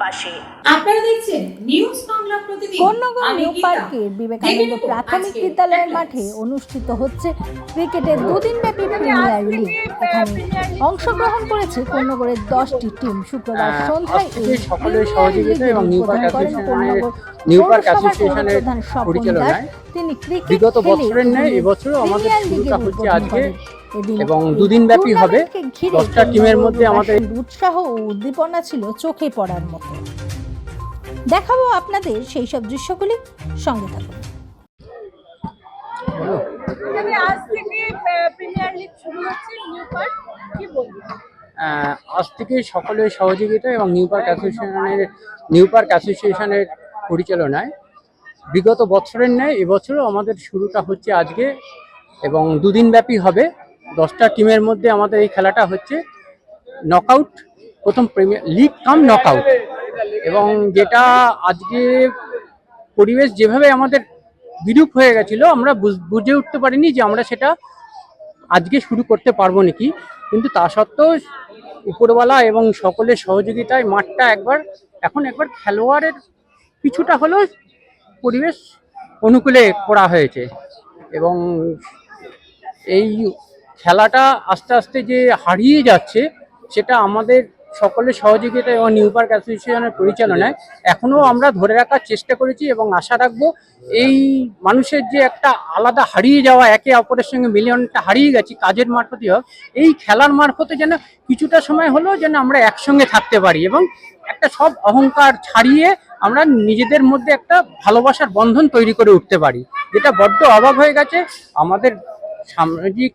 পাশে। আপনারা দেখছেন নিউজ বাংলা প্রতিদিন। আমি নিউ। পার্কের বিবেকানন্দ প্রাথমিক বিদ্যালয়ের মাঠে অনুষ্ঠিত হচ্ছে ক্রিকেটের দুদিনব্যাপী প্রিমিয়ার লিগ। এখানে অংশগ্রহণ করেছে কন্যগরের দশটি টিম। শুক্রবার সন্ধ্যায় আজ এই সকলের প্রিমিয়ার সহযোগিতা লিগের এবং নিউ পার্ক অ্যাসোসিয়েশনের নিউ পার্ক অ্যাসোসিয়েশনের। পরিচালনায় তিনি ক্রিকেট বিগত বছরের ন্যায় এবছরও আমাদের শুরুটা হচ্ছে আজকে এবং দুদিন ব্যাপী হবে। দশটা টিমের মধ্যে আমাদের- উৎসাহ ও উদ্দীপনা ছিল চোখে পড়ার মতো। দেখাবো আপনাদের সেই সব দৃশ্যগুলি। সঙ্গে থাকুন। আজ থেকে প্রিমিয়ার লিগ শুরু হচ্ছে নিউ পার্ক কি বলব? আজ থেকে সকলের সহযোগিতা এবং নিউ পার্ক অ্যাসোসিয়েশনের নিউ পার্ক অ্যাসোসিয়েশনের পরিচালনায়। বিগত বছরের ন্যায় এবছরও আমাদের শুরুটা হচ্ছে আজকে এবং দুদিন ব্যাপী হবে। দশটা টিমের মধ্যে আমাদের এই খেলাটা হচ্ছে নকআউট প্রথম প্রিমিয়ার লিগ কাম নকআউট এবং যেটা আজকে পরিবেশ যেভাবে আমাদের বিরূপ হয়ে গেছিল, আমরা বুঝ- উঠতে পারিনি যে আমরা সেটা আজকে শুরু করতে পারব নাকি। কিন্তু তা সত্ত্বেও উপরওয়ালা এবং সকলের সহযোগিতায় মাঠটা একবার, এখন একবার খেলোয়াড়ের কিছুটা হলেও পরিবেশ অনুকূলে করা হয়েছে। এবং এই খেলাটা আস্তে আস্তে যে হারিয়ে যাচ্ছে, সেটা আমাদের সকলের সহযোগিতা এবং নিউ পার্ক অ্যাসোসিয়েশনের পরিচালনায় এখনও আমরা ধরে রাখার চেষ্টা করেছি এবং আশা রাখব এই মানুষের যে একটা আলাদা হারিয়ে যাওয়া, একে অপরের সঙ্গে মিলিয়নটা হারিয়ে গেছি, কাজের মারফতই হোক, এই খেলার মারফতে যেন কিছুটা সময় হলেও যেন আমরা একসঙ্গে থাকতে পারি এবং একটা সব অহংকার ছাড়িয়ে আমরা নিজেদের মধ্যে একটা ভালোবাসার বন্ধন তৈরি করে উঠতে পারি। যেটা বড্ড অভাব হয়ে গেছে, আমাদের সামাজিক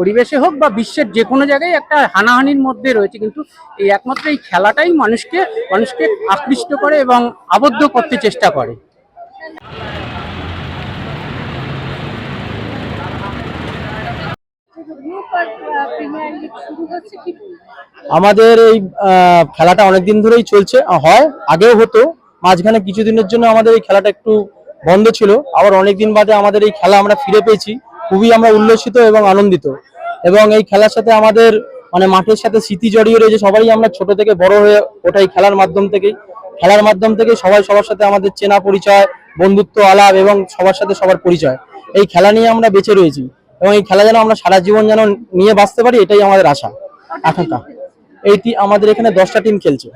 পরিবেশে হোক বা বিশ্বের যে কোনো জায়গায় একটা হানাহানির মধ্যে রয়েছে, কিন্তু এই একমাত্র এই খেলাটাই মানুষকে মানুষকে আকৃষ্ট করে এবং আবদ্ধ করতে চেষ্টা করে। আমাদের এই খেলাটা অনেকদিন ধরেই চলছে, হয়, আগেও হতো, মাঝখানে কিছুদিনের জন্য আমাদের এই খেলাটা একটু বন্ধ ছিল, আবার অনেকদিন বাদে আমাদের এই খেলা আমরা ফিরে পেয়েছি, খুবই আমরা উল্লসিত এবং আনন্দিত। এবং এই খেলার সাথে আমাদের মানে মাঠের সাথে স্মৃতি জড়িয়ে রয়েছে। সবাই আমরা ছোট থেকে বড় হয়ে ওটাই খেলার মাধ্যম থেকেই। খেলার মাধ্যম থেকে সবাই সবার সাথে আমাদের চেনা পরিচয়, বন্ধুত্ব, আলাপ এবং সবার সাথে সবার পরিচয়। এই খেলা নিয়ে আমরা বেঁচে রয়েছি এবং এই খেলা যেন আমরা সারা জীবন যেন নিয়ে বাঁচতে পারি, এটাই আমাদের আশা। আকাঙ্ক্ষা। এইটি আমাদের এখানে দশটা টিম খেলছে।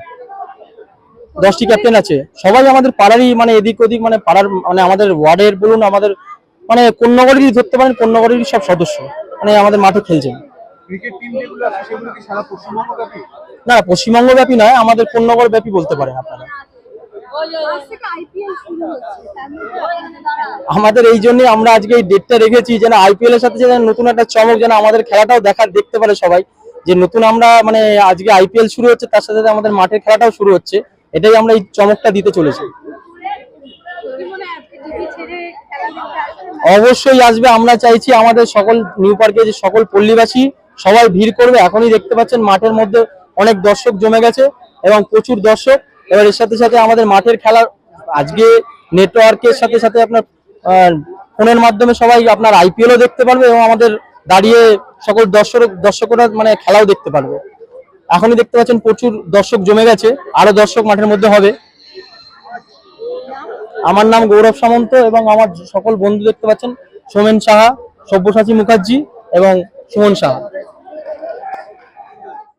দশটি ক্যাপ্টেন আছে। সবাই আমাদের পাড়ারই মানে এদিক ওদিক মানে পাড়ার মানে আমাদের ওয়ার্ডের বলুন, আমাদের মানে কন্যাগরেরই ধরতে পারেন কন্যাগরেরই সব সদস্য। মানে আমাদের মাঠে খেলছেন না পশ্চিমবঙ্গ ব্যাপী নয় আমাদের কন্যাগর ব্যাপী বলতে পারেন আপনারা। আমাদের এই জন্য আমরা আজকে এই ডেটটা রেখেছি যেন আইপিএল এর সাথে যেন নতুন একটা চমক যেন আমাদের খেলাটাও দেখার দেখতে পারে সবাই। যে নতুন আমরা মানে আজকে আইপিএল শুরু হচ্ছে তার সাথে সাথে আমাদের মাঠের খেলাটাও শুরু হচ্ছে। এটাই আমরা এই চমকটা দিতে চলেছি। অবশ্যই আসবে, আমরা চাইছি আমাদের সকল নিউ পার্কে যে সকল পল্লীবাসী সবাই ভিড় করবে। এখনই দেখতে পাচ্ছেন মাঠের মধ্যে অনেক দর্শক জমে গেছে এবং প্রচুর দর্শক। এবার এর সাথে সাথে আমাদের মাঠের খেলা, আজকে নেটওয়ার্কের সাথে সাথে আপনার ফোনের মাধ্যমে সবাই আপনার আইপিএলও দেখতে পারবে এবং আমাদের দাঁড়িয়ে সকল দর্শক, দর্শকরা মানে খেলাও দেখতে পারবে। এখনই দেখতে পাচ্ছেন প্রচুর দর্শক জমে গেছে, আরও দর্শক মাঠের মধ্যে হবে। আমার নাম গৌরব সামন্ত এবং আমার সকল বন্ধু দেখতে পাচ্ছেন সোমেন সাহা, সব্যসাচী মুখার্জি এবং সুমন সাহা।